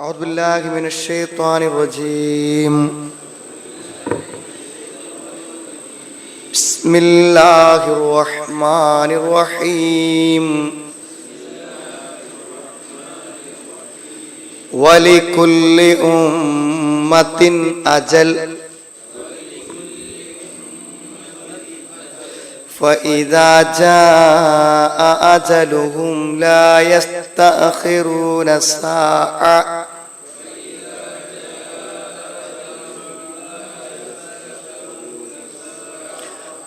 أعوذ بالله من الشيطان الرجيم. بسم الله الرحمن الرحيم. ولكل أمة أجل فإذا جاء أجلهم لا يستأخرون ساعة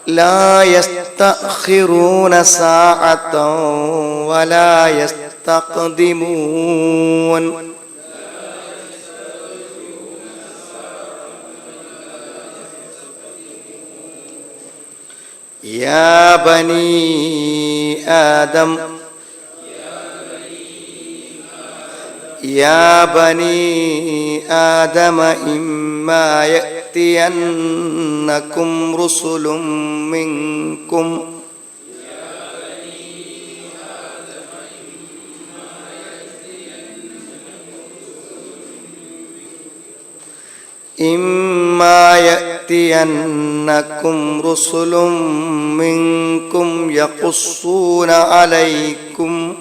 لا يستأخرون ساعة ولا يستقدمون يا بني آدم يا بني آدم إما يأتينكم رسل منكم إما يأتينكم رسل منكم يقصون عليكم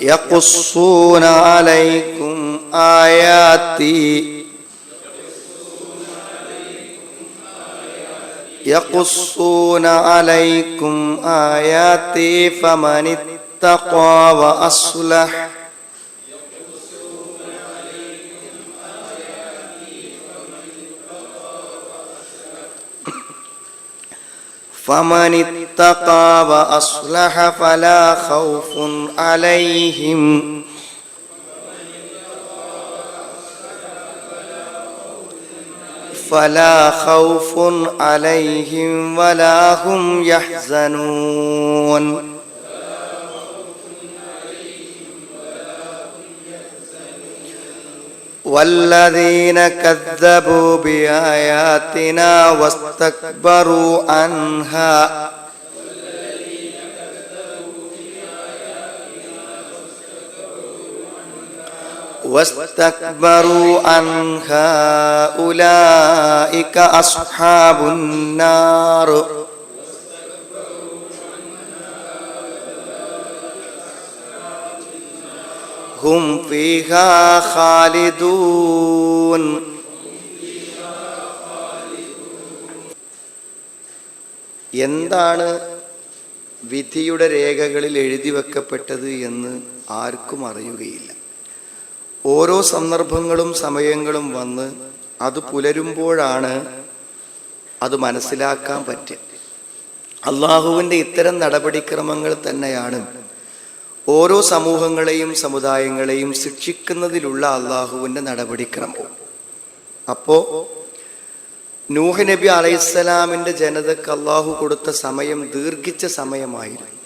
يقصون عليكم آياتي يقصون عليكم آياتي فمن اتقى وأصلح. فمن اتقى وأصلح فلا خوف عليهم. فلا خوف عليهم ولا هم يحزنون. والذين كذبوا بآياتنا واستكبروا عنها. واستكبروا عنها أولئك أصحاب النار. هم فيها خالدون എന്താണ് വിധിയുടെ രേഖകളിൽ എഴുതി വെക്കപ്പെട്ടത് എന്ന് ആർക്കും അറിയുകയില്ല ഓരോ സന്ദർഭങ്ങളും സമയങ്ങളും വന്ന് അത് പുലരുമ്പോഴാണ് അത് മനസ്സിലാക്കാൻ പറ്റുക അള്ളാഹുവിൻ്റെ ഇത്തരം നടപടിക്രമങ്ങൾ തന്നെയാണ് ഓരോ സമൂഹങ്ങളെയും സമുദായങ്ങളെയും ശിക്ഷിക്കുന്നതിലുള്ള അള്ളാഹുവിന്റെ നടപടിക്രമവും അപ്പോ നൂഹ് നബി അലൈഹിസ്സലാമിന്റെ ജനതക്ക് അള്ളാഹു കൊടുത്ത സമയം ദീർഘിച്ച സമയമായിരുന്നു.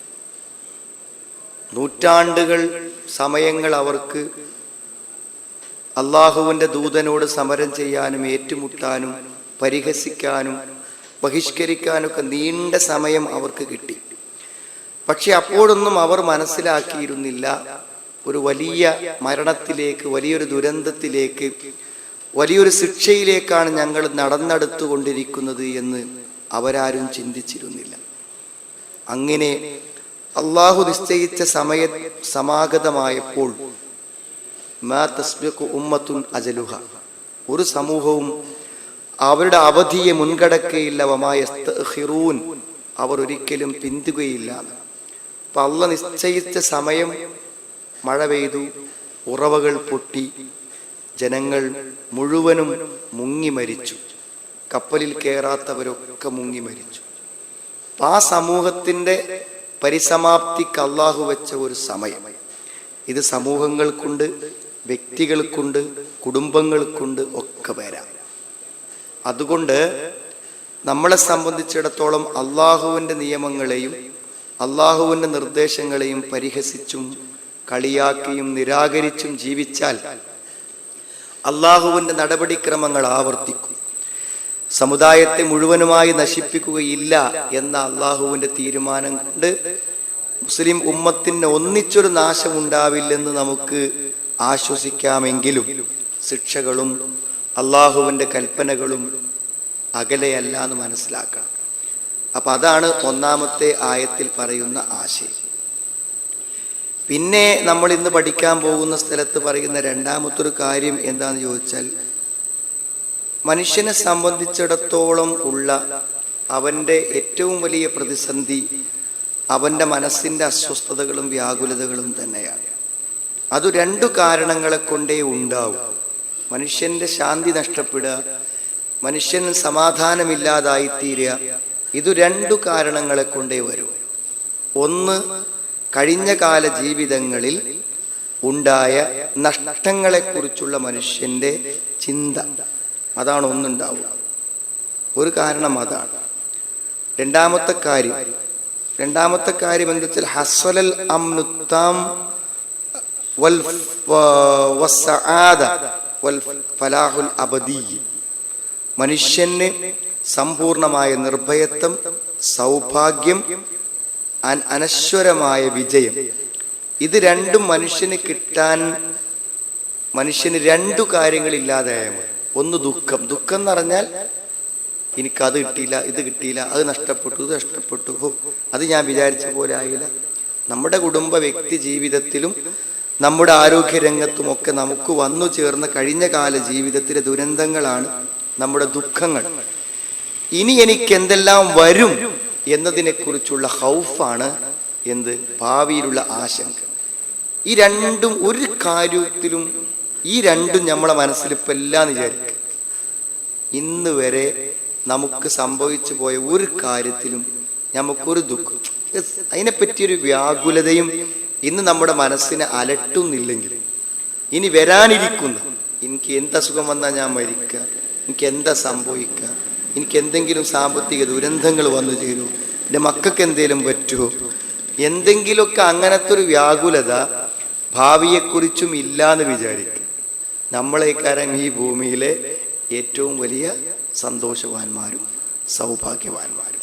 നൂറ്റാണ്ടുകൾ സമയങ്ങൾ അവർക്ക് അള്ളാഹുവിന്റെ ദൂതനോട് സമരം ചെയ്യാനും ഏറ്റുമുട്ടാനും പരിഹസിക്കാനും ബഹിഷ്കരിക്കാനൊക്കെ നീണ്ട സമയം അവർക്ക് കിട്ടി. പക്ഷെ അപ്പോഴൊന്നും അവർ മനസ്സിലാക്കിയിരുന്നില്ല. ഒരു വലിയ മരണത്തിലേക്ക് വലിയൊരു ദുരന്തത്തിലേക്ക് വലിയൊരു ശിക്ഷയിലേക്കാണ് ഞങ്ങൾ നടന്നെടുത്തുകൊണ്ടിരിക്കുന്നത് എന്ന് അവരാരും ചിന്തിച്ചിരുന്നില്ല. അങ്ങനെ അള്ളാഹു നിശ്ചയിച്ച സമയ സമാഗതമായപ്പോൾ മാ ഉമ്മത്തുൻ അജലുഹ. ഒരു സമൂഹവും അവരുടെ അവധിയെ മുൻകടക്കയില്ല വമായ അവർ ഒരിക്കലും പിന്തുകയില്ല. അപ്പൊ നിശ്ചയിച്ച സമയം മഴ പെയ്തു ഉറവകൾ പൊട്ടി ജനങ്ങൾ മുഴുവനും മുങ്ങി മരിച്ചു. കപ്പലിൽ കയറാത്തവരൊക്കെ മുങ്ങി മരിച്ചു. ആ സമൂഹത്തിന്റെ പരിസമാപ്തിക്ക് അള്ളാഹു വെച്ച ഒരു സമയം. ഇത് സമൂഹങ്ങൾക്കുണ്ട് വ്യക്തികൾക്കുണ്ട് കുടുംബങ്ങൾക്കുണ്ട് ഒക്കെ വരാം. അതുകൊണ്ട് നമ്മളെ സംബന്ധിച്ചിടത്തോളം അള്ളാഹുവിന്റെ നിയമങ്ങളെയും അള്ളാഹുവിന്റെ നിർദ്ദേശങ്ങളെയും പരിഹസിച്ചും കളിയാക്കിയും നിരാകരിച്ചും ജീവിച്ചാൽ അള്ളാഹുവിന്റെ നടപടിക്രമങ്ങൾ ആവർത്തിക്കും. സമുദായത്തെ മുഴുവനുമായി നശിപ്പിക്കുകയില്ല എന്ന അള്ളാഹുവിന്റെ തീരുമാനം കൊണ്ട് മുസ്ലിം ഉമ്മത്തിന് ഒന്നിച്ചൊരു നാശമുണ്ടാവില്ലെന്ന് നമുക്ക് ആശ്വസിക്കാമെങ്കിലും ശിക്ഷകളും അള്ളാഹുവിന്റെ കൽപ്പനകളും അകലെയല്ല എന്ന് മനസ്സിലാക്കണം. അപ്പൊ അതാണ് ഒന്നാമത്തെ ആയത്തിൽ പറയുന്ന ആശയം. പിന്നെ നമ്മൾ ഇന്ന് പഠിക്കാൻ പോകുന്ന സ്ഥലത്ത് പറയുന്ന രണ്ടാമത്തൊരു കാര്യം എന്താന്ന് ചോദിച്ചാൽ മനുഷ്യനെ സംബന്ധിച്ചിടത്തോളം ഉള്ള അവന്റെ ഏറ്റവും വലിയ പ്രതിസന്ധി അവന്റെ മനസ്സിന്റെ അസ്വസ്ഥതകളും വ്യാകുലതകളും തന്നെയാണ്. അത് രണ്ടു കാരണങ്ങളെ കൊണ്ടേ ഉണ്ടാവും. മനുഷ്യന്റെ ശാന്തി നഷ്ടപ്പെടുക മനുഷ്യന് സമാധാനമില്ലാതായിത്തീരുക ഇത് രണ്ടു കാരണങ്ങളെ കൊണ്ടേ വരൂ. ഒന്ന് കഴിഞ്ഞ കാല ജീവിതങ്ങളിൽ ഉണ്ടായ നഷ്ടങ്ങളെക്കുറിച്ചുള്ള മനുഷ്യന്റെ ചിന്ത. അതാണ് ഒന്നുണ്ടാവുക. ഒരു കാരണം അതാണ്. രണ്ടാമത്തെ കാര്യം രണ്ടാമത്തെ കാര്യം എന്താ വെച്ചാൽ ഹസ്വലൽ അമ്നുത്താം വൽ വൽ ഫലാഹുൽ അബദീ. മനുഷ്യന് സമ്പൂർണമായ നിർഭയത്വം സൗഭാഗ്യം അനശ്വരമായ വിജയം. ഇത് രണ്ടും മനുഷ്യന് കിട്ടാൻ മനുഷ്യന് രണ്ടു കാര്യങ്ങൾ മതി. ഒന്ന് ദുഃഖം. ദുഃഖം എന്ന് പറഞ്ഞാൽ എനിക്ക് അത് കിട്ടിയില്ല ഇത് കിട്ടിയില്ല അത് നഷ്ടപ്പെട്ടു ഇത് നഷ്ടപ്പെട്ടു. അത് ഞാൻ വിചാരിച്ച പോലെ ആയില്ല. നമ്മുടെ കുടുംബ വ്യക്തി ജീവിതത്തിലും നമ്മുടെ ആരോഗ്യ രംഗത്തുമൊക്കെ നമുക്ക് വന്നു ചേർന്ന കഴിഞ്ഞ കാല ജീവിതത്തിലെ ദുരന്തങ്ങളാണ് നമ്മുടെ ദുഃഖങ്ങൾ. ഇനി എനിക്ക് എന്തെല്ലാം വരും എന്നതിനെ കുറിച്ചുള്ള ഹൗഫാണ് എന്ത്? ഭാവിയിലുള്ള ആശങ്ക. ഈ രണ്ടും ഒരു കാര്യത്തിലും ഈ രണ്ടും നമ്മളെ മനസ്സിൽ ഇപ്പൊ എല്ലാം വിചാരിക്കുക ഇന്ന് വരെ നമുക്ക് സംഭവിച്ചു പോയ ഒരു കാര്യത്തിലും നമുക്കൊരു ദുഃഖം. അതിനെപ്പറ്റിയൊരു വ്യാകുലതയും ഇന്ന് നമ്മുടെ മനസ്സിനെ അലട്ടുന്നില്ലെങ്കിൽ ഇനി വരാനിരിക്കുന്ന എനിക്ക് എന്ത് അസുഖം വന്നാൽ ഞാൻ മരിക്കുക എനിക്ക് എന്താ സംഭവിക്കുക എനിക്ക് എന്തെങ്കിലും സാമ്പത്തിക ദുരന്തങ്ങൾ വന്നു ചേരൂ. എന്റെ മക്കൾക്ക് എന്തെങ്കിലും പറ്റുമോ എന്തെങ്കിലുമൊക്കെ അങ്ങനത്തെ ഒരു വ്യാകുലത ഭാവിയെക്കുറിച്ചും ഇല്ലാന്ന് വിചാരിക്കും. നമ്മളെക്കാരം ഈ ഭൂമിയിലെ ഏറ്റവും വലിയ സന്തോഷവാന്മാരും സൗഭാഗ്യവാന്മാരും.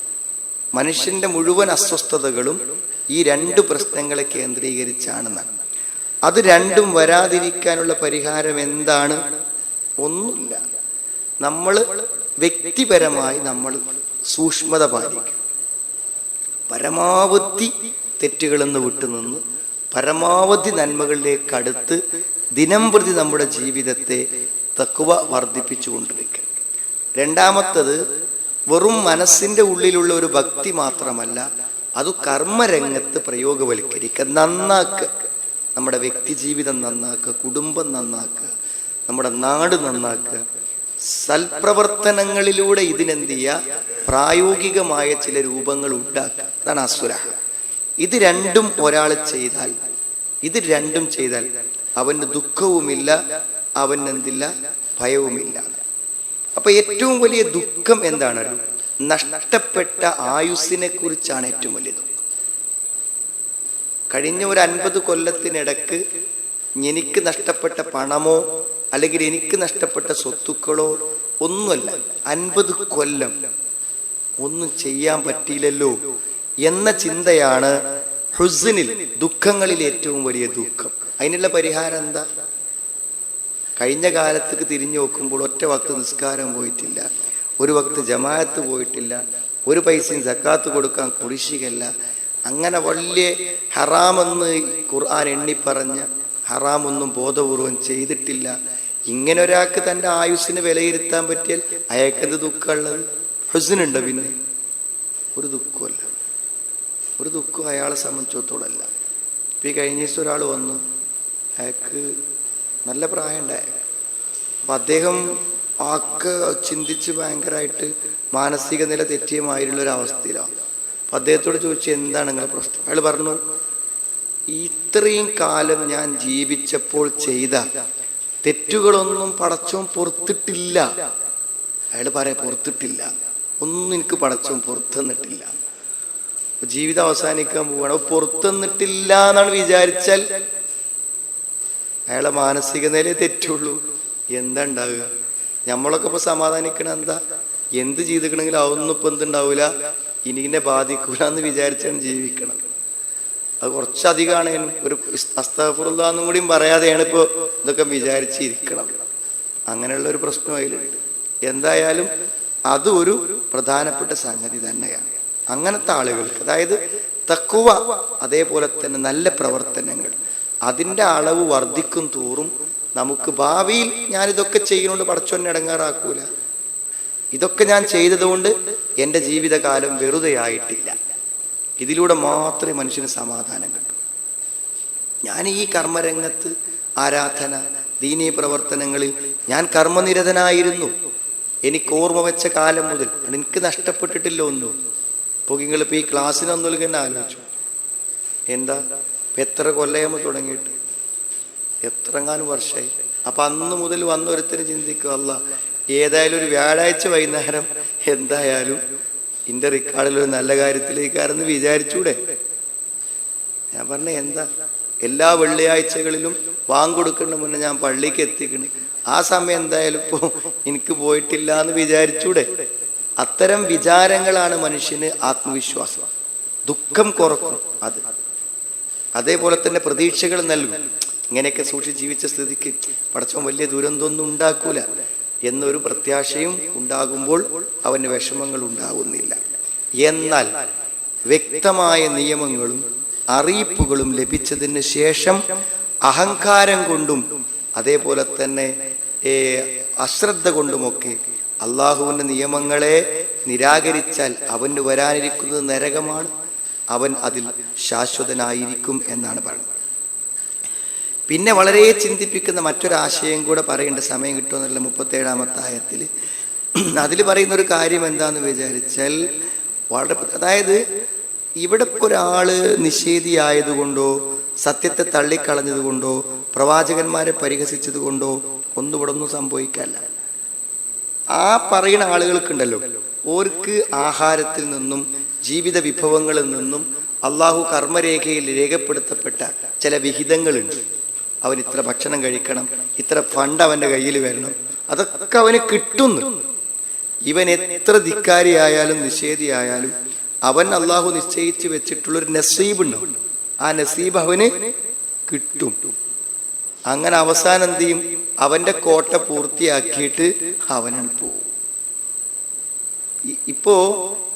മനുഷ്യന്റെ മുഴുവൻ അസ്വസ്ഥതകളും ഈ രണ്ട് പ്രശ്നങ്ങളെ കേന്ദ്രീകരിച്ചാണ്. അത് രണ്ടും വരാതിരിക്കാനുള്ള പരിഹാരം എന്താണ്? ഒന്നുമില്ല. നമ്മൾ വ്യക്തിപരമായി നമ്മൾ സൂക്ഷ്മത പാലിക്കും. പരമാവധി തെറ്റുകളെന്ന് നിന്ന് വിട്ടുനിന്ന് പരമാവധി നന്മകളിലേക്ക് അടുത്ത് ദിനം പ്രതി നമ്മുടെ ജീവിതത്തെ തക്കുവ വർദ്ധിപ്പിച്ചു വർദ്ധിപ്പിച്ചുകൊണ്ടിരിക്കുക രണ്ടാമത്തത് വെറും മനസ്സിന്റെ ഉള്ളിലുള്ള ഒരു ഭക്തി മാത്രമല്ല അത് കർമ്മരംഗത്ത് പ്രയോഗവൽക്കരിക്കുക നന്നാക്കുക. നമ്മുടെ വ്യക്തി ജീവിതം നന്നാക്കുക കുടുംബം നന്നാക്കുക നമ്മുടെ നാട് നന്നാക്കുക സൽപ്രവർത്തനങ്ങളിലൂടെ ഇതിനെന്ത് ചെയ്യുക പ്രായോഗികമായ ചില രൂപങ്ങൾ ഉണ്ടാക്കുക. അതാണ് അസുര. ഇത് രണ്ടും ഒരാൾ ചെയ്താൽ ഇത് രണ്ടും ചെയ്താൽ അവന് ദുഃഖവുമില്ല അവന് എന്തില്ല ഭയവുമില്ല. അപ്പൊ ഏറ്റവും വലിയ ദുഃഖം എന്താണ് നഷ്ടപ്പെട്ട ആയുസ്സിനെ കുറിച്ചാണ് ഏറ്റവും വലിയ ദുഃഖം. കഴിഞ്ഞ ഒരു അൻപത് കൊല്ലത്തിനിടക്ക് എനിക്ക് നഷ്ടപ്പെട്ട പണമോ അല്ലെങ്കിൽ എനിക്ക് നഷ്ടപ്പെട്ട സ്വത്തുക്കളോ ഒന്നുമല്ല അൻപത് കൊല്ലം. ഒന്നും ചെയ്യാൻ പറ്റിയില്ലല്ലോ എന്ന ചിന്തയാണ് ഹുസിനിൽ ദുഃഖങ്ങളിൽ ഏറ്റവും വലിയ ദുഃഖം. അതിനുള്ള പരിഹാരം എന്താ? കഴിഞ്ഞ കാലത്തേക്ക് തിരിഞ്ഞു നോക്കുമ്പോൾ ഒറ്റ വക്ത് നിസ്കാരം പോയിട്ടില്ല ഒരു വക്ത് ജമാഅത്ത് പോയിട്ടില്ല ഒരു പൈസയും സക്കാത്ത് കൊടുക്കാൻ കുടിശ്ശികല്ല അങ്ങനെ വലിയ ഹറാമെന്ന് ഖുർആൻ എണ്ണിപ്പറഞ്ഞ ഹറാമൊന്നും ബോധപൂർവം ചെയ്തിട്ടില്ല. ഇങ്ങനെ ഒരാൾക്ക് തന്റെ ആയുസ്സിനെ വിലയിരുത്താൻ പറ്റിയാൽ അയാൾക്കെന്ത് ദുഃഖമുള്ളത് ഹുസിനുണ്ട് പിന്നെ? ഒരു ദുഃഖമല്ല ഒരു ദുഃഖം അയാളെ സംബന്ധിച്ചിടത്തോളം അല്ല. ഇപ്പം ഈ കഴിഞ്ഞ ദിവസം ഒരാൾ വന്നു. അയാൾക്ക് നല്ല പ്രായമുണ്ടായ അപ്പം അദ്ദേഹം ആക്ക് ചിന്തിച്ച് ഭയങ്കരമായിട്ട് മാനസിക നില തെറ്റിയമായിട്ടുള്ള ഒരു അവസ്ഥയിലാണ് അപ്പം അദ്ദേഹത്തോട് ചോദിച്ചു എന്താണ് നിങ്ങളുടെ പ്രശ്നം? അയാൾ പറഞ്ഞു ഇത്രയും കാലം ഞാൻ ജീവിച്ചപ്പോൾ ചെയ്ത തെറ്റുകളൊന്നും പടച്ചോൻ പൊറത്തിട്ടില്ല. അയാൾ പറയാ പൊറത്തിട്ടില്ല. ഒന്നും എനിക്ക് പടച്ചോൻ പുറത്തുനിന്നിട്ടില്ല ജീവിതം അവസാനിക്കാൻ പോവുകയാണ് പുറത്തുനിന്നിട്ടില്ല എന്നാണ് വിചാരിച്ചാൽ അയാളെ മാനസിക നിലയെ തെറ്റുള്ളൂ. എന്താ ഉണ്ടാവുക? നമ്മളൊക്കെ ഇപ്പൊ സമാധാനിക്കണ എന്താ? എന്ത് ചെയ്തിക്കണമെങ്കിലും അതൊന്നും ഇപ്പൊ എന്തുണ്ടാവൂല. ഇനി ബാധിക്കൂല എന്ന് വിചാരിച്ചാണ് ജീവിക്കണം അത് കുറച്ചധികമാണ് ഒരു അസ്തഫുറുല്ലാന്നും കൂടിയും പറയാതെയാണ് ഇപ്പോൾ ഇതൊക്കെ വിചാരിച്ചിരിക്കണം അങ്ങനെയുള്ള ഒരു പ്രശ്നം അതിലുണ്ട്. എന്തായാലും അത് ഒരു പ്രധാനപ്പെട്ട സംഗതി തന്നെയാണ്. അങ്ങനത്തെ ആളുകൾക്ക് അതായത് തക്കുവ അതേപോലെ തന്നെ നല്ല പ്രവർത്തനങ്ങൾ അതിന്റെ അളവ് വർദ്ധിക്കും തോറും നമുക്ക് ഭാവിയിൽ ഞാനിതൊക്കെ ചെയ്യുന്നുണ്ട് പടച്ചൊന്നെ ഇടങ്ങാറാക്കൂല. ഇതൊക്കെ ഞാൻ ചെയ്തതുകൊണ്ട് എന്റെ ജീവിതകാലം വെറുതെ ആയിട്ടില്ല ഇതിലൂടെ മാത്രമേ മനുഷ്യന് സമാധാനം കിട്ടൂ. ഞാൻ ഈ കർമ്മരംഗത്ത് ആരാധന ദീനീ പ്രവർത്തനങ്ങളിൽ ഞാൻ കർമ്മനിരതനായിരുന്നു. എനിക്ക് ഓർമ്മ വെച്ച കാലം മുതൽ എനിക്ക് നഷ്ടപ്പെട്ടിട്ടില്ല ഒന്നും. ഇപ്പോൾ നിങ്ങളിപ്പോൾ ഈ ക്ലാസ്സിനൊന്നും നൽകുന്ന ആലോചിച്ചു. എന്താ? എത്ര കൊല്ലയമ്മ തുടങ്ങിയിട്ട്? എത്രങ്ങാനും വർഷമായി. അപ്പം അന്ന് മുതൽ വന്നൊരുത്തരും ചിന്തിക്കുക അല്ല ഏതായാലും ഒരു വ്യാഴാഴ്ച വൈകുന്നേരം എന്തായാലും ഇന്റെ റിക്കാർഡിൽ ഒരു നല്ല കാര്യത്തിലേക്കാരെന്ന് വിചാരിച്ചൂടെ? ഞാൻ പറഞ്ഞ എന്താ? എല്ലാ വെള്ളിയാഴ്ചകളിലും വാങ്ങൊടുക്കുന്ന മുന്നേ ഞാൻ പള്ളിക്ക് എത്തിക്കണ്. ആ സമയം എന്തായാലും ഇപ്പോ എനിക്ക് പോയിട്ടില്ല എന്ന് വിചാരിച്ചൂടെ? അത്തരം വിചാരങ്ങളാണ് മനുഷ്യന് ആത്മവിശ്വാസം. ദുഃഖം കുറക്കും അത്. അതേപോലെ തന്നെ പ്രതീക്ഷകൾ നൽകും. ഇങ്ങനെയൊക്കെ സൂക്ഷിച്ച് ജീവിച്ച സ്ഥിതിക്ക് പടച്ചവൻ വലിയ ദുരന്തമൊന്നും ഉണ്ടാക്കൂല. എന്നൊരു പ്രത്യാശയും ഉണ്ടാകുമ്പോൾ അവന് വിഷമങ്ങൾ ഉണ്ടാകുന്നില്ല. എന്നാൽ വ്യക്തമായ നിയമങ്ങളും അറിയിപ്പുകളും ലഭിച്ചതിന് ശേഷം അഹങ്കാരം കൊണ്ടും അതേപോലെ തന്നെ അശ്രദ്ധ കൊണ്ടുമൊക്കെ അള്ളാഹുവിന്റെ നിയമങ്ങളെ നിരാകരിച്ചാൽ അവന് വരാനിരിക്കുന്നത് നരകമാണ്. അവൻ അതിൽ ശാശ്വതനായിരിക്കും എന്നാണ് പറയുന്നത്. പിന്നെ വളരെ ചിന്തിപ്പിക്കുന്ന മറ്റൊരാശയം കൂടെ പറയേണ്ട സമയം കിട്ടുമെന്നുള്ള മുപ്പത്തേഴാമത്തെ ആയത്തിൽ. അതിൽ പറയുന്ന ഒരു കാര്യം എന്താന്ന് വിചാരിച്ചാൽ വളരെ അതായത് ഇവിടെ ഒരാൾ നിഷേധിയായതുകൊണ്ടോ സത്യത്തെ തള്ളിക്കളഞ്ഞതുകൊണ്ടോ പ്രവാചകന്മാരെ പരിഹസിച്ചത് കൊണ്ടോ ഒന്നും ഇവിടെ ഒന്നും സംഭവിക്കല്ല ആ പറയുന്ന ആളുകൾക്കുണ്ടല്ലോ ഓർക്ക് ആഹാരത്തിൽ നിന്നും ജീവിത വിഭവങ്ങളിൽ നിന്നും അള്ളാഹു കർമ്മരേഖയിൽ രേഖപ്പെടുത്തപ്പെട്ട ചില വിഹിതങ്ങളുണ്ട്. അവൻ ഇത്ര ഭക്ഷണം കഴിക്കണം ഇത്ര ഫണ്ട് അവന്റെ കയ്യിൽ വരണം അതൊക്കെ അവന് കിട്ടുന്നു. ഇവൻ എത്ര ധിക്കാരിയായാലും നിഷേധിയായാലും അവൻ അള്ളാഹു നിശ്ചയിച്ച് വെച്ചിട്ടുള്ളൊരു നസീബ് ഉണ്ടാവും ആ നസീബ് അവന് കിട്ടും. അങ്ങനെ അവസാനം എന്ത് ചെയ്യും? അവന്റെ കോട്ട പൂർത്തിയാക്കിയിട്ട് അവനാണ് പോവും. ഇപ്പോ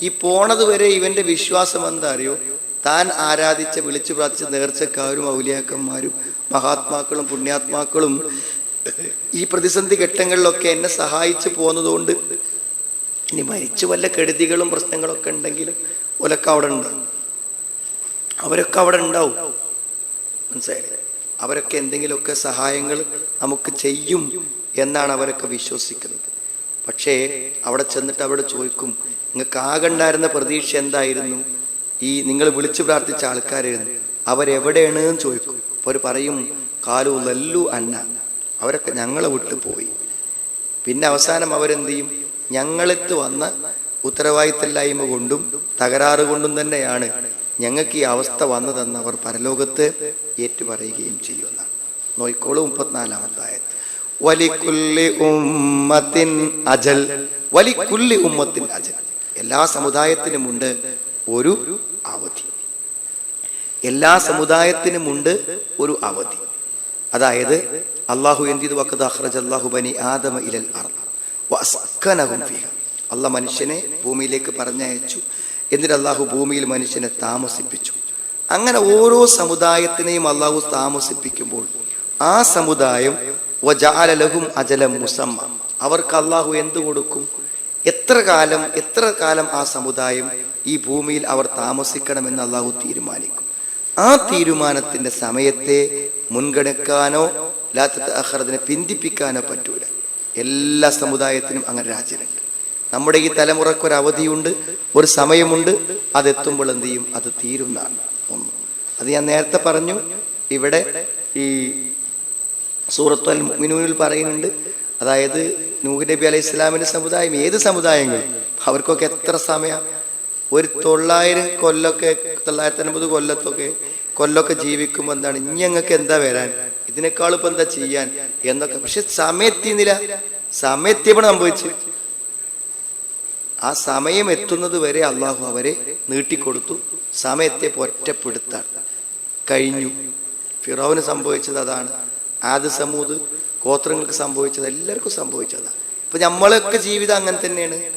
ഈ പോണത് വരെ ഇവന്റെ വിശ്വാസം എന്താ അറിയോ? താൻ ആരാധിച്ച വിളിച്ചു പ്രാർത്ഥിച്ച നേർച്ചക്കാരും ഔലിയാക്കന്മാരും മഹാത്മാക്കളും പുണ്യാത്മാക്കളും ഈ പ്രതിസന്ധി ഘട്ടങ്ങളിലൊക്കെ എന്നെ സഹായിച്ചു പോകുന്നതുകൊണ്ട് ഇനി മരിച്ചു വല്ല കെടുതികളും പ്രശ്നങ്ങളൊക്കെ ഉണ്ടെങ്കിലും ഒലക്കെ അവിടെ ഉണ്ടാവും അവരൊക്കെ അവിടെ ഉണ്ടാവും. മനസ്സിലായില്ലേ? അവരൊക്കെ എന്തെങ്കിലുമൊക്കെ സഹായങ്ങൾ നമുക്ക് ചെയ്യും എന്നാണ് അവരൊക്കെ വിശ്വസിക്കുന്നത്. പക്ഷേ അവിടെ ചെന്നിട്ട് അവിടെ ചോദിക്കും നിങ്ങൾക്ക് ആകണ്ടായിരുന്ന പ്രതീക്ഷ എന്തായിരുന്നു? ഈ നിങ്ങൾ വിളിച്ചു പ്രാർത്ഥിച്ച ആൾക്കാരായിരുന്നു. അവരെവിടെയാണ് എന്ന് ചോദിക്കും. അപ്പോൾ അവർ പറയും കാലു ലല്ലു അന്ന. അവരൊക്കെ ഞങ്ങളെ വിട്ടു പോയി. പിന്നെ അവസാനം അവരെന്ത് ചെയ്യും ഞങ്ങളെത്ത് വന്ന ഉത്തരവാദിത്തമില്ലായ്മ കൊണ്ടും തകരാറ് കൊണ്ടും തന്നെയാണ് ഞങ്ങൾക്ക് ഈ അവസ്ഥ വന്നതെന്ന് അവർ പരലോകത്ത് ഏറ്റുപറയുകയും ചെയ്യുമെന്നാണ് നോയിക്കോളൂ മുപ്പത്തിനാലാമത്തെ വലിക്കുല്ലി ഉമ്മത്തിൻ അജൽ. വലിക്കുല്ലി ഉമ്മത്തിൻ അജൽ. എല്ലാ സമുദായത്തിനുമുണ്ട് ഒരു അവധി. എല്ലാ സമുദായത്തിനുമുണ്ട് ഒരു അവധി. അതായത് അള്ളാഹു എന്തിത് വക്കത് അഹ്റജ് അള്ളാഹു ബനി ആദമ ഇലൽ ഫീഹ. അള്ളാഹ് മനുഷ്യനെ ഭൂമിയിലേക്ക് പറഞ്ഞയച്ചു. എന്നിട്ട് അള്ളാഹു ഭൂമിയിൽ മനുഷ്യനെ താമസിപ്പിച്ചു. അങ്ങനെ ഓരോ സമുദായത്തിനെയും അള്ളാഹു താമസിപ്പിക്കുമ്പോൾ ആ സമുദായം ലഹും അജലം മുസമ്മ. അവർക്ക് അള്ളാഹു എന്ത് കൊടുക്കും? എത്ര കാലം എത്ര കാലം ആ സമുദായം ഈ ഭൂമിയിൽ അവർ താമസിക്കണമെന്ന് അള്ളാഹു തീരുമാനിക്കും. ആ തീരുമാനത്തിന്റെ സമയത്തെ മുൻഗണക്കാനോ ലാത്തത്ത് അഹ്റദിനെ പിന്തിപ്പിക്കാനോ പറ്റൂല. എല്ലാ സമുദായത്തിനും അങ്ങനെ രാജ്യമുണ്ട്. നമ്മുടെ ഈ തലമുറയ്ക്ക് ഒരു അവധിയുണ്ട് ഒരു സമയമുണ്ട് അതെത്തുമ്പോൾ എന്ത് ചെയ്യും? അത് തീരുന്നതാണ് ഒന്ന്. അത് ഞാൻ നേരത്തെ പറഞ്ഞു ഇവിടെ ഈ സൂറത്തു അൽ മുഅ്മിനൂനിൽ പറയുന്നുണ്ട് അതായത് നൂഹ് നബി അലൈഹി ഇസ്ലാമിന്റെ സമുദായം ഏത് സമുദായങ്ങൾ? അവർക്കൊക്കെ എത്ര സമയം? ഒരു തൊള്ളായിരം കൊല്ലൊക്കെ തൊള്ളായിരത്തി അൻപത് കൊല്ലത്തൊക്കെ കൊല്ലൊക്കെ ജീവിക്കുമ്പോൾ എന്താണ്? ഇനി ഞങ്ങൾക്ക് എന്താ വരാൻ? ഇതിനേക്കാൾ ഇപ്പം എന്താ ചെയ്യാൻ? എന്നൊക്കെ. പക്ഷെ സമയത്തിന്നില്ല സമയത്തിയപ്പോൾ സംഭവിച്ചു? ആ സമയം എത്തുന്നത് വരെ അള്ളാഹു അവരെ നീട്ടിക്കൊടുത്തു. സമയത്തെ ഒറ്റപ്പെടുത്താൻ കഴിഞ്ഞു. ഫിറോവിന് സംഭവിച്ചത് അതാണ്. ആദ് സമൂത് ഗോത്രങ്ങൾക്ക് സംഭവിച്ചത്. എല്ലാവർക്കും സംഭവിച്ചതാണ് ഇപ്പൊ നമ്മളൊക്കെ ജീവിതം അങ്ങനെ തന്നെയാണ്.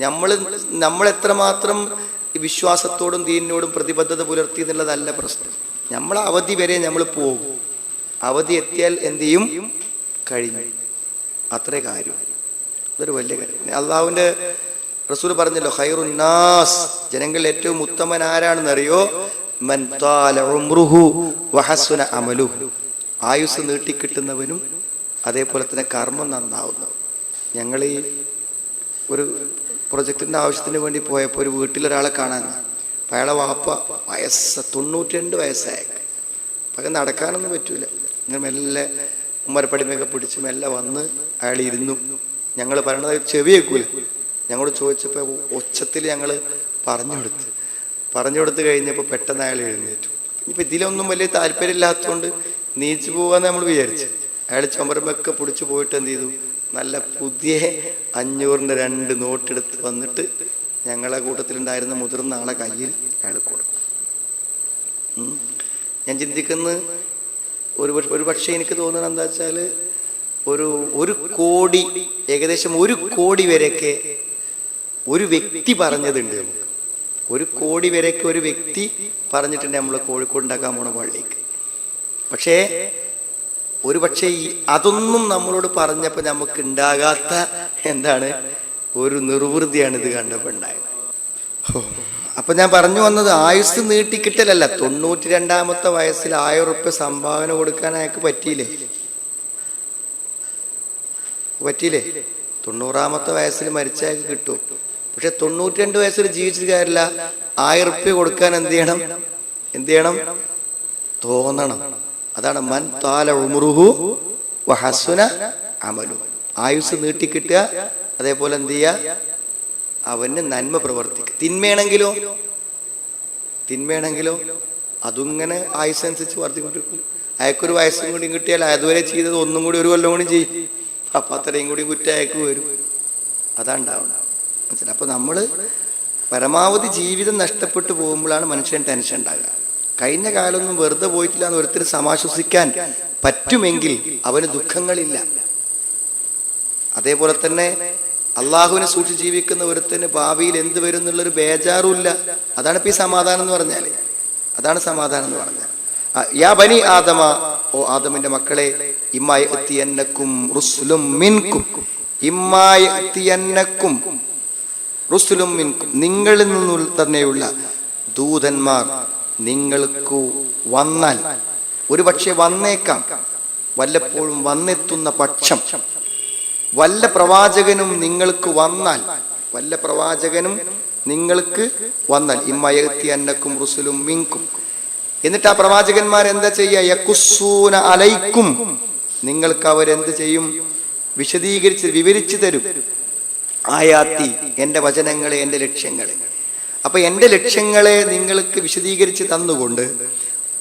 നമ്മൾ നമ്മൾ എത്രമാത്രം വിശ്വാസത്തോടും ദീനിനോടും പ്രതിബദ്ധത പുലർത്തി എന്നുള്ളതല്ല പ്രശ്നം. നമ്മൾ അവധി വരെ നമ്മൾ പോകും. അവധി എത്തിയാൽ എന്ത് ചെയ്യും? കഴിഞ്ഞു. അത്രേ കാര്യം. അതൊരു വലിയ കാര്യം. അള്ളാഹുവിന്റെ റസൂൽ പറഞ്ഞല്ലോ ഹൈറുന്നാസ് ജനങ്ങളിൽ ഏറ്റവും ഉത്തമൻ ആരാണെന്നറിയോ? മൻ അമലുഹു. ആയുസ് നീട്ടിക്കിട്ടുന്നവനും അതേപോലെ തന്നെ കർമ്മം നന്നാവുന്നവനും. ഞങ്ങൾ ഈ ഒരു പ്രൊജക്റ്റിന്റെ ആവശ്യത്തിന് വേണ്ടി പോയപ്പോൾ ഒരു വീട്ടിലൊരാളെ കാണാൻ. അപ്പം അയാളെ വാപ്പ വയസ്സ തൊണ്ണൂറ്റി രണ്ട് വയസ്സായ. പക്ഷെ നടക്കാനൊന്നും പറ്റൂല. ഇങ്ങനെ മെല്ലെ ഉമ്മരപ്പടിമയൊക്കെ പിടിച്ച് മെല്ലെ വന്ന് അയാൾ ഇരുന്നു. ഞങ്ങൾ പറയണത് ചെവി വെക്കൂല ഞങ്ങളോട് ചോദിച്ചപ്പോൾ ഒച്ചത്തിൽ ഞങ്ങൾ പറഞ്ഞു കൊടുത്ത്. പറഞ്ഞു കൊടുത്ത് കഴിഞ്ഞപ്പോൾ പെട്ടെന്ന് അയാൾ എഴുന്നേറ്റു. ഇപ്പം ഇതിലൊന്നും വലിയ താല്പര്യമില്ലാത്തതുകൊണ്ട് നീച്ചു പോകാമെന്ന് നമ്മൾ വിചാരിച്ചു അയാൾ ചുമരമൊക്കെ പിടിച്ചു പോയിട്ട് എന്ത് ചെയ്തു? നല്ല പുതിയ അഞ്ഞൂറിന്റെ രണ്ട് നോട്ടെടുത്ത് വന്നിട്ട് ഞങ്ങളെ കൂട്ടത്തിലുണ്ടായിരുന്ന മുതിർന്ന ആളെ കയ്യിൽ അയാൾ കൊടുക്കും ഞാൻ ചിന്തിക്കുന്ന ഒരു ഒരു പക്ഷേ എനിക്ക് തോന്നുന്നത് എന്താ വെച്ചാൽ ഒരു ഒരു കോടി ഏകദേശം ഒരു കോടി വരെയൊക്കെ ഒരു വ്യക്തി പറഞ്ഞതുണ്ട് നമുക്ക്. ഒരു കോടി വരെയൊക്കെ ഒരു വ്യക്തി പറഞ്ഞിട്ടുണ്ട് നമ്മൾ കോഴിക്കോട് ഉണ്ടാക്കാൻ പോണ പള്ളിക്ക്. പക്ഷേ ഒരു പക്ഷേ ഈ അതൊന്നും നമ്മളോട് പറഞ്ഞപ്പോൾ നമുക്ക് ഉണ്ടാകാത്ത എന്താണ്? ഒരു നിർവൃതിയാണ് ഇത് കണ്ടപ്പോൾ ഉണ്ടായത് അപ്പൊ ഞാൻ പറഞ്ഞു വന്നത് ആയുസ് നീട്ടിക്കിട്ടലല്ല. തൊണ്ണൂറ്റി രണ്ടാമത്തെ വയസ്സിൽ ആയിരം ഉറുപ്പ്യ സംഭാവന കൊടുക്കാൻ അയാൾക്ക് പറ്റിയില്ലേ? പറ്റിയില്ലേ? തൊണ്ണൂറാമത്തെ വയസ്സിൽ മരിച്ച അയാൾക്ക് കിട്ടും. പക്ഷെ തൊണ്ണൂറ്റി രണ്ട് വയസ്സിൽ ജീവിച്ചിട്ട് കാര്യമില്ല. ആയിരം ഉറുപ്പ്യ കൊടുക്കാൻ എന്ത് ചെയ്യണം? എന്ത് ചെയ്യണം? തോന്നണം. അതാണ് മൻ താല ഉമറുഹു വഹസുന അമലു. ആയുസ് നീട്ടിക്കിട്ടുക അതേപോലെ എന്ത് ചെയ്യുക? അവന് നന്മ പ്രവർത്തിക്കുക തിന്മയാണെങ്കിലോ? തിന്മയാണെങ്കിലോ? അതിങ്ങനെ ആയുസ് അനുസരിച്ച് വർദ്ധിക്കൊണ്ടിരിക്കും. അയക്കൊരു വയസ്സും കൂടി കിട്ടിയാൽ അതുവരെ ചെയ്തത് ഒന്നും കൂടി ഒരു കൊല്ലം കൂടി ചെയ്യും അപ്പൊ അത്രയും കൂടി കുറ്റം അയക്ക് വരും. അതാണ്ടാവണം. മനസ്സിലായി അപ്പൊ നമ്മൾ പരമാവധി ജീവിതം നഷ്ടപ്പെട്ടു പോകുമ്പോഴാണ് മനുഷ്യൻ ടെൻഷൻ ഉണ്ടാകുക. കഴിഞ്ഞ കാലമൊന്നും വെറുതെ പോയിട്ടില്ല എന്ന് ഒരുത്തിന് സമാശ്വസിക്കാൻ പറ്റുമെങ്കിൽ അവന് ദുഃഖങ്ങളില്ല. അതേപോലെ തന്നെ അള്ളാഹുവിനെ സൂക്ഷിച്ച് ജീവിക്കുന്ന ഒരുത്തിന് ഭാവിയിൽ എന്ത് വരും എന്നുള്ളൊരു ബേജാറുമില്ല. അതാണ് ഇപ്പൊ ഈ സമാധാനം എന്ന് പറഞ്ഞാൽ. അതാണ് സമാധാനം എന്ന് പറഞ്ഞാൽ യാ ബനി ആദമ ഓ ആദമിന്റെ മക്കളെ ഇമ്മായി എത്തിയന്നക്കും റുസ്ലും മിൻകും ഇമ്മായി എത്തിയന്നക്കും റുസ്ലും മിൻകും നിങ്ങളിൽ നിന്നുള്ള തന്നെയുള്ള ദൂതന്മാർ നിങ്ങൾക്ക് വന്നാൽ ഒരു പക്ഷെ വന്നേക്കാം വല്ലപ്പോഴും വന്നെത്തുന്ന പക്ഷം. വല്ല പ്രവാചകനും നിങ്ങൾക്ക് വന്നാൽ വല്ല പ്രവാചകനും നിങ്ങൾക്ക് വന്നാൽ ഇമ്മയത്തി അന്നക്കും റുസുലും മിങ്കും. എന്നിട്ട് ആ പ്രവാചകന്മാർ എന്താ ചെയ്യുക? യക്കുസൂന അലൈക്കും. നിങ്ങൾക്ക് അവരെന്ത് ചെയ്യും? വിശദീകരിച്ച് വിവരിച്ചു തരും. ആയാത്തി എന്റെ വചനങ്ങളെ എന്റെ ലക്ഷ്യങ്ങളെ. അപ്പൊ എന്റെ ലക്ഷ്യങ്ങളെ നിങ്ങൾക്ക് വിശദീകരിച്ച് തന്നുകൊണ്ട്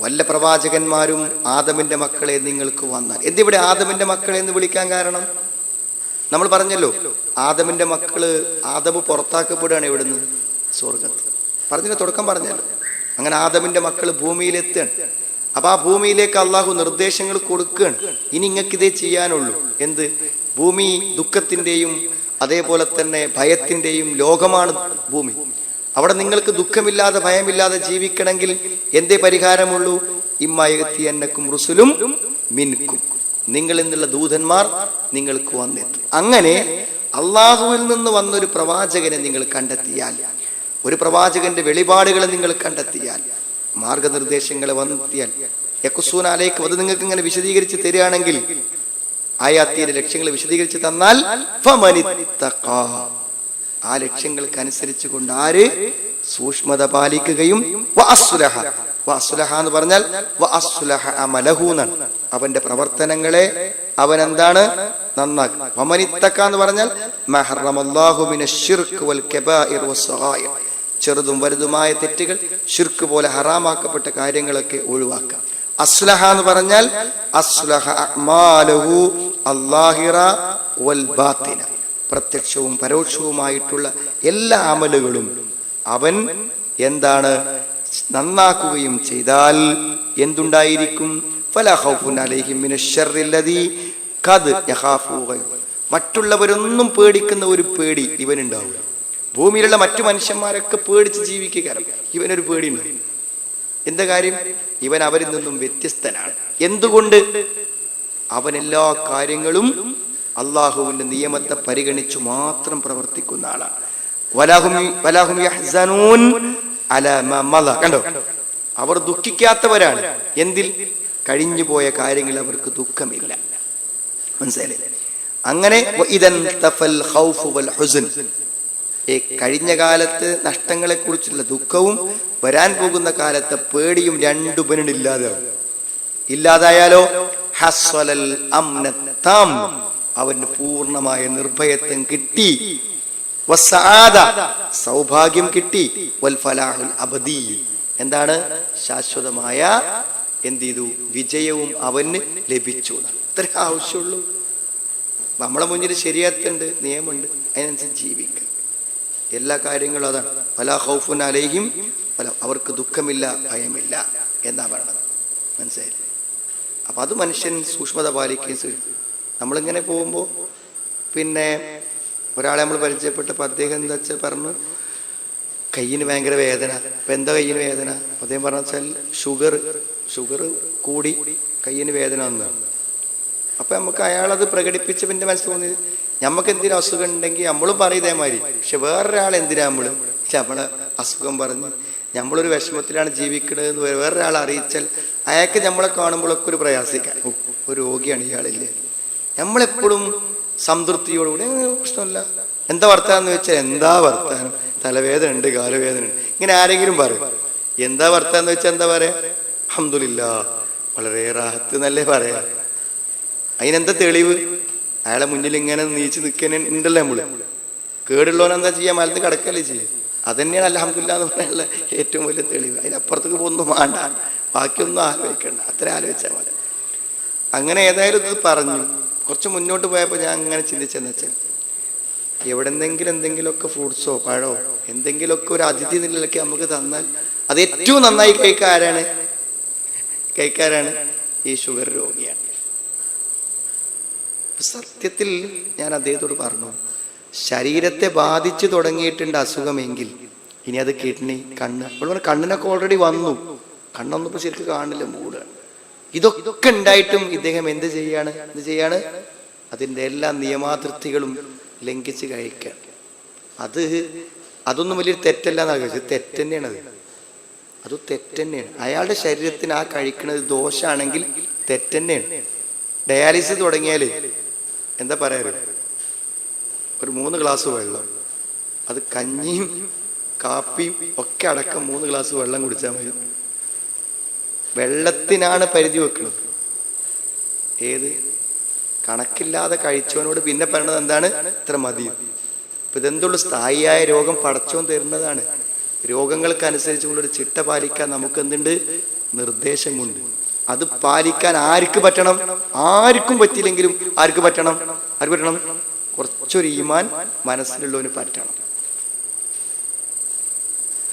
വല്ല പ്രവാചകന്മാരും ആദമിന്റെ മക്കളെ നിങ്ങൾക്ക് വന്നാൽ. എന്തിവിടെ ആദമിന്റെ മക്കളെ എന്ന് വിളിക്കാൻ കാരണം? നമ്മൾ പറഞ്ഞല്ലോ ആദമിന്റെ മക്കൾ ആദമ് പുറത്താക്കപ്പെടുകയാണ് ഇവിടുന്ന് സ്വർഗത്ത്. പറഞ്ഞില്ല തുടക്കം പറഞ്ഞല്ലോ. അങ്ങനെ ആദമിന്റെ മക്കൾ ഭൂമിയിലെത്തുകയാണ്. അപ്പൊ ആ ഭൂമിയിലേക്ക് അള്ളാഹു നിർദ്ദേശങ്ങൾ കൊടുക്കുകയാണ്. ഇനി ഇങ്ങക്ക് ഇതേ ചെയ്യാനുള്ളൂ. എന്ത്? ഭൂമി ദുഃഖത്തിന്റെയും അതേപോലെ തന്നെ ഭയത്തിന്റെയും ലോകമാണ് ഭൂമി. അവിടെ നിങ്ങൾക്ക് ദുഃഖമില്ലാതെ ഭയമില്ലാതെ ജീവിക്കണമെങ്കിൽ എന്തേ പരിഹാരമുള്ളൂ? ഇമ്മായത്തി എന്നക്കും റുസുലും മിൻകും. നിങ്ങളിൽ നിന്നുള്ള ദൂതന്മാർ നിങ്ങൾക്ക് വന്നെത്തും. അങ്ങനെ അള്ളാഹുവിൽ നിന്ന് വന്നൊരു പ്രവാചകനെ നിങ്ങൾ കണ്ടെത്തിയാൽ ഒരു പ്രവാചകന്റെ വെളിപാടുകളെ നിങ്ങൾ കണ്ടെത്തിയാൽ മാർഗനിർദ്ദേശങ്ങളെ വന്നെത്തിയാൽ യക്കുസൂനാലേക്ക് അത് നിങ്ങൾക്ക് ഇങ്ങനെ വിശദീകരിച്ച് തരികയാണെങ്കിൽ ആയാത്തിയുടെ ലക്ഷ്യങ്ങൾ വിശദീകരിച്ച് തന്നാൽ. ആ ലക്ഷ്യങ്ങൾക്ക് അനുസരിച്ച് കൊണ്ട് ആര് സൂക്ഷ്മത പാലിക്കുകയും എന്ന് പറഞ്ഞാൽ. അവന്റെ പ്രവർത്തനങ്ങളെ അവൻ എന്താണ് വമനിത്തക്ക എന്ന് പറഞ്ഞാൽ. ചെറുതും വലുതുമായ തെറ്റുകൾ ഷിർക്ക് പോലെ ഹറാമാക്കപ്പെട്ട കാര്യങ്ങളൊക്കെ ഒഴിവാക്കാം. അസ്ലഹ എന്ന് പറഞ്ഞാൽ അസ്ലഹ അഅ്മാലഹു അള്ളാഹിറ വൽ പ്രത്യക്ഷവും പരോക്ഷവുമായിട്ടുള്ള എല്ലാ അമലുകളും അവൻ എന്താണ് നന്നാക്കുകയും ചെയ്താൽ എന്തുണ്ടായിരിക്കും. മറ്റുള്ളവരൊന്നും പേടിക്കുന്ന ഒരു പേടി ഇവനുണ്ടാവില്ല ഭൂമിയിലുള്ള മറ്റു മനുഷ്യന്മാരൊക്കെ പേടിച്ച് ജീവിക്കുക. ഇവനൊരു പേടിയുണ്ട്. എന്താ കാര്യം? ഇവൻ അവരിൽ നിന്നും വ്യത്യസ്തനാണ്. എന്തുകൊണ്ട്? അവൻ എല്ലാ കാര്യങ്ങളും അള്ളാഹുവിന്റെ നിയമത്തെ പരിഗണിച്ചു മാത്രം പ്രവർത്തിക്കുന്ന ആളാണ്. കണ്ടോ? അവർ ദുഃഖിക്കാത്തവരാണ്. എന്തിൽ? കഴിഞ്ഞു പോയ കാര്യങ്ങൾ അവർക്ക് ദുഃഖമില്ല. മനസ്സിലായില്ലേ? അങ്ങനെ കഴിഞ്ഞ കാലത്ത് നഷ്ടങ്ങളെ കുറിച്ചുള്ള ദുഃഖവും വരാൻ പോകുന്ന കാലത്തെ പേടിയും രണ്ടുപനും ഇല്ലാതാവും ഇല്ലാതായാലോ? ഹസ്വലൽ അവന് പൂർണമായ നിർഭയത്വം കിട്ടി. സൗഭാഗ്യം കിട്ടി. വൽ ഫലാഹുൽ അബദി. എന്താണ്? ശാശ്വതമായ എന്ത് ചെയ്തു? വിജയവും അവന് ലഭിച്ചു ഇത്ര ആവശ്യമുള്ളൂ. നമ്മളെ മുന്നിൽ ശരിയാത്തുണ്ട് നിയമമുണ്ട്. അതിനനുസരിച്ച് ജീവിക്കുക. എല്ലാ കാര്യങ്ങളും അതാണ്. പല ഹൗഫുൻ അലൈഹിം പല അവർക്ക് ദുഃഖമില്ല ഭയമില്ല എന്നാ പറയണത് മനസ്സിലായില്ലേ? അപ്പൊ അത് മനുഷ്യൻ സൂക്ഷ്മത പാലിക്കുകയും. നമ്മളിങ്ങനെ പോകുമ്പോൾ പിന്നെ ഒരാളെ നമ്മൾ പരിചയപ്പെട്ടപ്പോൾ അദ്ദേഹം എന്താ വെച്ചാൽ പറഞ്ഞു കയ്യിന് ഭയങ്കര വേദന. അപ്പം എന്താ കയ്യിന് വേദന? അദ്ദേഹം പറഞ്ഞ വെച്ചാൽ ഷുഗർ ഷുഗർ കൂടി കയ്യിന് വേദന വന്നതാണ് അപ്പം നമുക്ക് അയാളത് പ്രകടിപ്പിച്ച് പിന്നെ മനസ്സിൽ തോന്നി നമുക്ക് എന്തിനും അസുഖം ഉണ്ടെങ്കിൽ നമ്മളും പറയും ഇതേമാതിരി. പക്ഷെ വേറൊരാൾ എന്തിനാ നമ്മൾ നമ്മളെ അസുഖം പറഞ്ഞ് നമ്മളൊരു വിഷമത്തിലാണ് ജീവിക്കുന്നത് വേറൊരാൾ അറിയിച്ചാൽ അയാൾക്ക് നമ്മളെ കാണുമ്പോഴൊക്കെ ഒരു പ്രയാസിക്കാൻ. ഒരു രോഗിയാണ് ഇയാളില്ലേ? നമ്മളെപ്പോഴും സംതൃപ്തിയോടുകൂടി പ്രശ്നമില്ല. എന്താ വർത്താനം എന്ന് വെച്ചാൽ എന്താ വർത്താനം? തലവേദന ഉണ്ട് കാലവേദന ഉണ്ട്. ഇങ്ങനെ ആരെങ്കിലും പറയും. എന്താ വർത്താനം എന്ന് വെച്ചാൽ എന്താ പറയാ? അഹമ്മദില്ല വളരെ റാഹത്ത് എന്നല്ലേ പറയാ. അതിനെന്താ തെളിവ്? അയാളെ മുന്നിൽ ഇങ്ങനെ നീച്ച് നിൽക്കാൻ ഉണ്ടല്ലോ നമ്മൾ. കേടുള്ളവൻ എന്താ ചെയ്യാ? മലത്ത് കിടക്കല്ലേ അത് അതന്നെയാണ് അലഹമില്ല എന്ന് പറയാനുള്ള ഏറ്റവും വലിയ തെളിവ്. അതിനപ്പുറത്തേക്ക് ഒന്നും വേണ്ട. ബാക്കിയൊന്നും ആലോചിക്കണ്ട. അത്ര ആലോചിച്ചാൽ മതി. അങ്ങനെ ഏതായാലും ഇത് പറഞ്ഞു. കുറച്ച് മുന്നോട്ട് പോയപ്പോൾ ഞാൻ അങ്ങനെ ചിന്തിച്ചെന്ന് വെച്ചാൽ എവിടെന്നെങ്കിലും എന്തെങ്കിലുമൊക്കെ ഫ്രൂട്ട്സോ പഴമോ എന്തെങ്കിലുമൊക്കെ ഒരു അതിഥി നിലയിലൊക്കെ നമുക്ക് തന്നാൽ അത് ഏറ്റവും നന്നായി കഴിക്കാരാണ്? കഴിക്കാരാണ്? ഈ ഷുഗർ രോഗിയാണ്. സത്യത്തിൽ ഞാൻ അദ്ദേഹത്തോട് പറഞ്ഞു ശരീരത്തെ ബാധിച്ചു തുടങ്ങിയിട്ടുണ്ട് അസുഖമെങ്കിൽ ഇനി അത് കിഡ്നി കണ്ണ്. പറഞ്ഞു, കണ്ണിനൊക്കെ ഓൾറെഡി വന്നു. കണ്ണൊന്നും ഇപ്പൊ ശരിക്കും കാണില്ല മൂടാണ്. ഇതൊക്കെ ഉണ്ടായിട്ടും ഇദ്ദേഹം എന്ത് ചെയ്യാണ്? എന്ത് ചെയ്യാണ്? അതിന്റെ എല്ലാ നിയമാതിർത്തികളും ലംഘിച്ച് കഴിക്കുക. അത് അതൊന്നും വലിയൊരു തെറ്റല്ല ചോദിച്ചത് തെറ്റ് തന്നെയാണ് അത് അത് തെറ്റ് തന്നെയാണ്. അയാളുടെ ശരീരത്തിന് ആ കഴിക്കുന്നത് ദോഷമാണെങ്കിൽ തെറ്റ് തന്നെയാണ്. ഡയാലിസിസ് തുടങ്ങിയാൽ എന്താ പറയാറ്? ഒരു മൂന്ന് ഗ്ലാസ് വെള്ളം. അത് കഞ്ഞിയും കാപ്പിയും ഒക്കെ അടക്കം മൂന്ന് ഗ്ലാസ് വെള്ളം കുടിച്ചാൽ മതി. വെള്ളത്തിനാണ് പരിധി വെക്കുന്നത്. ഏത്? കണക്കില്ലാതെ കഴിച്ചവനോട് പിന്നെ പറയണത് എന്താണ്? ഇത്ര മതി. ഇപ്പൊ ഇതെന്തുള്ളൂ? സ്ഥായിയായ രോഗം പടച്ചോൻ തരുന്നതാണ്. രോഗങ്ങൾക്കനുസരിച്ചുള്ളൊരു ചിട്ട പാലിക്കാൻ നമുക്ക് എന്തുണ്ട്? നിർദ്ദേശമുണ്ട്. അത് പാലിക്കാൻ ആർക്ക് പറ്റണം? ആർക്കും പറ്റിയില്ലെങ്കിലും ആർക്ക് പറ്റണം? ആർക്ക് പറ്റണം? കുറച്ചൊരു ഈമാൻ മനസ്സിലുള്ളവന് പറ്റണം.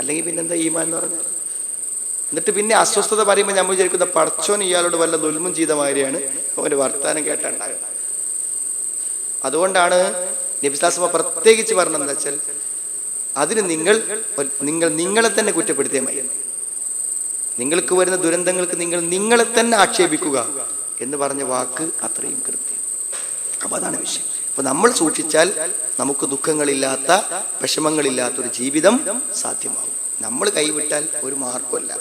അല്ലെങ്കിൽ പിന്നെന്താ ഈമാൻ എന്ന് പറഞ്ഞാൽ? എന്നിട്ട് പിന്നെ അസ്വസ്ഥത പറയുമ്പോൾ നമ്മൾ വിചാരിക്കുന്ന പടച്ചോൻ ഇയാളോട് വല്ല ദുൽമും ചെയ്ത മാതിരിയാണ് അവന്റെ വർത്താനം കേട്ടുണ്ടാകുന്നത് അതുകൊണ്ടാണ് നബിസ്ലാസ്മ പ്രത്യേകിച്ച് പറഞ്ഞെന്ന് വെച്ചാൽ അതിന് നിങ്ങൾ നിങ്ങൾ നിങ്ങളെ തന്നെ കുറ്റപ്പെടുത്തിയ മതി. നിങ്ങൾക്ക് വരുന്ന ദുരന്തങ്ങൾക്ക് നിങ്ങൾ നിങ്ങളെ തന്നെ ആക്ഷേപിക്കുക എന്ന് പറഞ്ഞ വാക്ക് അത്രയും കൃത്യം. അപ്പൊ അതാണ് വിഷയം. അപ്പൊ നമ്മൾ സൂക്ഷിച്ചാൽ നമുക്ക് ദുഃഖങ്ങളില്ലാത്ത വിഷമങ്ങളില്ലാത്ത ഒരു ജീവിതം സാധ്യമാവും. നമ്മൾ കൈവിട്ടാൽ ഒരു മാർഗമല്ല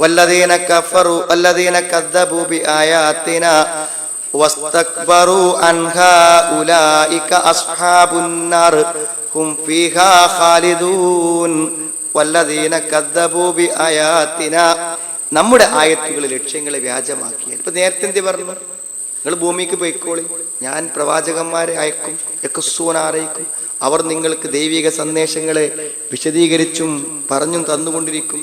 വല്ലതീന കഫറു വല്ലതീന കദ്ദബൂബി ആയാത്തിന വസ്തക്ബറു അൻഹാ ഉലൈക നാർ ഹും ഫീഹാ ഖാലിദൂൻ. വല്ലതീന കദ്ദബു ആയാത്തിന നമ്മുടെ ആയത്തുകൾ ലക്ഷ്യങ്ങളെ വ്യാജമാക്കിയാൽ. ഇപ്പൊ നേരത്തെ എന്ത് പറഞ്ഞു? നിങ്ങൾ ഭൂമിക്ക് പോയിക്കോളി. ഞാൻ പ്രവാചകന്മാരെ അയക്കും യക്കുസൂന അറിയിക്കും. അവർ നിങ്ങൾക്ക് ദൈവിക സന്ദേശങ്ങളെ വിശദീകരിച്ചും പറഞ്ഞും തന്നുകൊണ്ടിരിക്കും.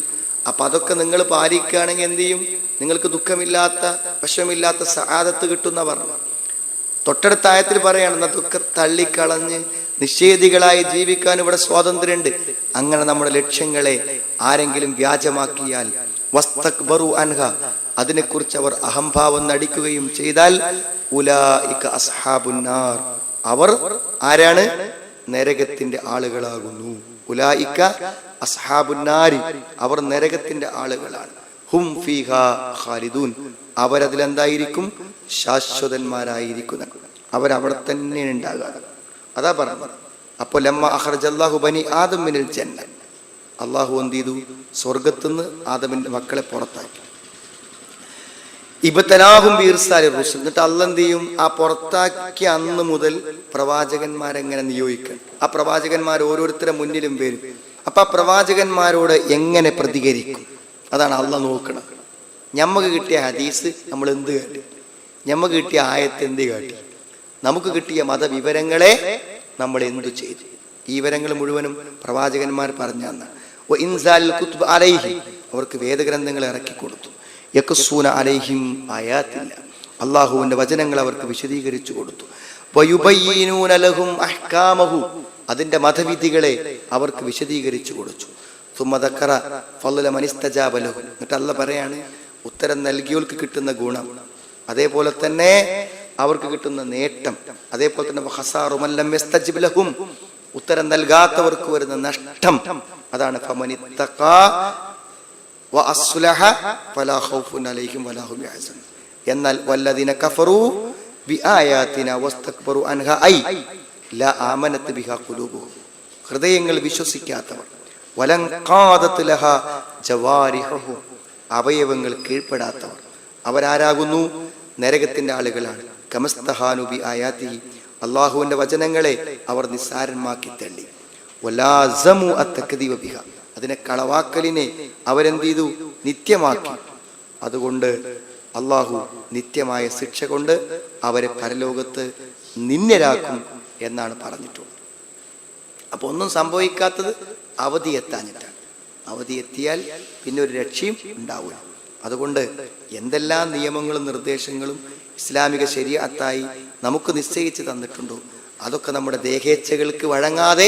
അപ്പൊ അതൊക്കെ നിങ്ങൾ പാലിക്കുകയാണെങ്കിൽ എന്ത് ചെയ്യും? നിങ്ങൾക്ക് ദുഃഖമില്ലാത്ത വിഷമില്ലാത്ത സാദത്ത് കിട്ടുന്നവർ പറഞ്ഞു തൊട്ടടുത്ത ആയത്തിൽ പറയാണ് എന്നാൽ ദുഃഖ തള്ളിക്കളഞ്ഞ് നിഷേധികളായി ജീവിക്കാൻ ഇവിടെ സ്വാതന്ത്ര്യമുണ്ട്. അങ്ങനെ നമ്മുടെ ലക്ഷ്യങ്ങളെ ആരെങ്കിലും വ്യാജമാക്കിയാൽ വസ്തക്ബറു അൻഹ അതിനെക്കുറിച്ച് അവർ അഹംഭാവം നടിക്കുകയും ചെയ്താൽ ഉലായിക അസ്ഹാബുന്നാർ. അവർ ആരാണ്? നരകത്തിന്റെ ആളുകളാകുന്നു. ഉലായിക്ക അസ്ഹാബുന്നാരി അവർ നരകത്തിന്റെ ആളുകളാണ്. ഹും ഫീഹ ഖാലിദൂൻ. അവരതിലെന്തായിരിക്കും? ശാശ്വതന്മാരായിരിക്കുന്ന അവരവിടെ തന്നെ ഉണ്ടാകാതെ അതാ പറഞ്ഞത്. അപ്പോൾ ലമ്മ അഹർജല്ലാഹു ബനി ആദമിനിൽ ചെന്ന അള്ളാഹു എന്ത് ചെയ്തു? സ്വർഗത്തുനിന്ന് ആദമിന്റെ മക്കളെ പുറത്താക്കി. ഇബത്തലാഹും ബീർസാലി റുസുൽ. എന്നിട്ട് അല്ലെന്ത് ചെയ്യും? ആ പുറത്താക്കിയ അന്ന് മുതൽ പ്രവാചകന്മാരെങ്ങനെ നിയോഗിക്കണം ആ പ്രവാചകന്മാർ ഓരോരുത്തരുടെ മുന്നിലും വരും. അപ്പൊ ആ പ്രവാചകന്മാരോട് എങ്ങനെ പ്രതികരിക്കും? അതാണ് അല്ല നോക്കണം ഞമ്മക്ക് കിട്ടിയ ഹദീസ് നമ്മൾ എന്ത് കാട്ടി? ഞമ്മക്ക് കിട്ടിയ ആയത്ത് എന്ത് കാട്ടി? നമുക്ക് കിട്ടിയ മതവിവരങ്ങളെ നമ്മൾ എന്തു ചെയ്തു? ഈ വിവരങ്ങൾ മുഴുവനും പ്രവാചകന്മാർ പറഞ്ഞു ഇൻസാലിൽ കുത്ബ് അലൈഹി. അവർക്ക് വേദഗ്രന്ഥങ്ങൾ ഇറക്കി കൊടുത്തു. യക്കുസൂന അലൈഹിം ആയാത്തില്ല. അള്ളാഹുവിന്റെ വചനങ്ങൾ അവർക്ക് വിശദീകരിച്ചു കൊടുത്തു. വയുബയ്യനൂനലഹും അഹ്കാമഹു. അതിന്റെ മതവിധികളെ അവർക്ക് വിശദീകരിച്ചു കൊടുത്തു. സുമതക്കറ ഫല്ല മനിസ്തജാബലഹു എന്നിട്ട് അല്ല പറയാണ് ഉത്തരം നൽകിയവർക്ക് കിട്ടുന്ന ഗുണം. അതേപോലെ തന്നെ അവർക്ക് കിട്ടുന്ന നേട്ടം. അതേപോലെ തന്നെ ഹസാറുമല്ലം ഉത്തരം നൽകാത്തവർക്ക് വരുന്ന നഷ്ടം. അതാണ് ഹൃദയങ്ങൾ വിശ്വസിക്കാത്തവർ. വലം ജവാരിഹും അവയവങ്ങൾ കീഴ്പ്പെടാത്തവർ. അവരാരാകുന്നു? നരകത്തിന്റെ ആളുകളാണ്. കമസ്തഹാനുബി ആയാത്തി അള്ളാഹുവിന്റെ വചനങ്ങളെ അവർ നിസ്സാരന്മാക്കി തള്ളി. വലാസമു അത്തക്കതി ബിഹ. അതിനെ കളവാക്കലിനെ അവരെന്ത് ചെയ്തു? നിത്യമാക്കി. അതുകൊണ്ട് അള്ളാഹു നിത്യമായ ശിക്ഷ കൊണ്ട് അവരെ പരലോകത്ത് നിന്നരാക്കും എന്നാണ് പറഞ്ഞിട്ടുള്ളത്. അപ്പൊ ഒന്നും സംഭവിക്കാത്തത് അവധി എത്താഞ്ഞിട്ടാണ്. അവധി എത്തിയാൽ പിന്നെ ഒരു രക്ഷയും ഉണ്ടാവില്ല അതുകൊണ്ട് എന്തെല്ലാം നിയമങ്ങളും നിർദ്ദേശങ്ങളും ഇസ്ലാമിക ശരിയാത്തായി നമുക്ക് നിശ്ചയിച്ച് തന്നിട്ടുണ്ടോ? അതൊക്കെ നമ്മുടെ ദേഹേച്ഛകൾക്ക് വഴങ്ങാതെ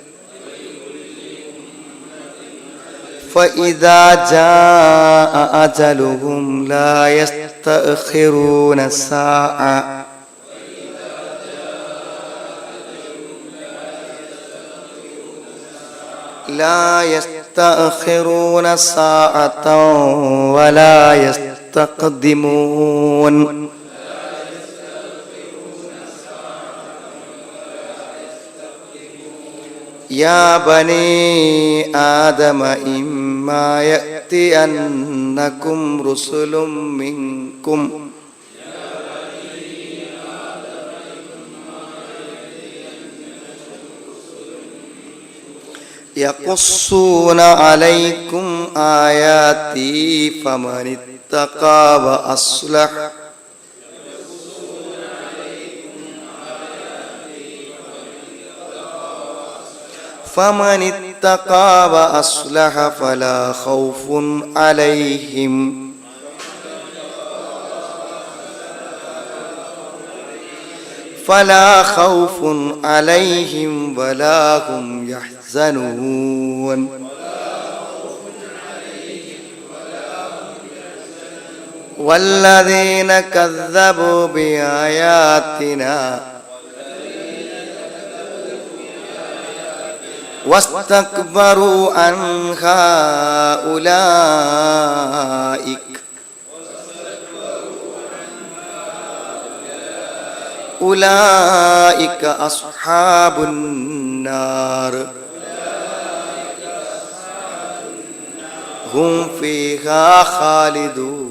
فإذا جاء أجلهم لا يستأخرون ساعة. لا يستأخرون ساعة ولا يستقدمون. يا بني آدم إما يأتينكم رسل منكم يقصون عليكم آياتي فمن اتقى وأصلح فمن اتقى وأصلح فلا خوف عليهم. فلا خوف عليهم ولا هم يحزنون. والذين كذبوا بآياتنا واستكبروا عنها أولئك أولئك أصحاب النار هم فيها خالدون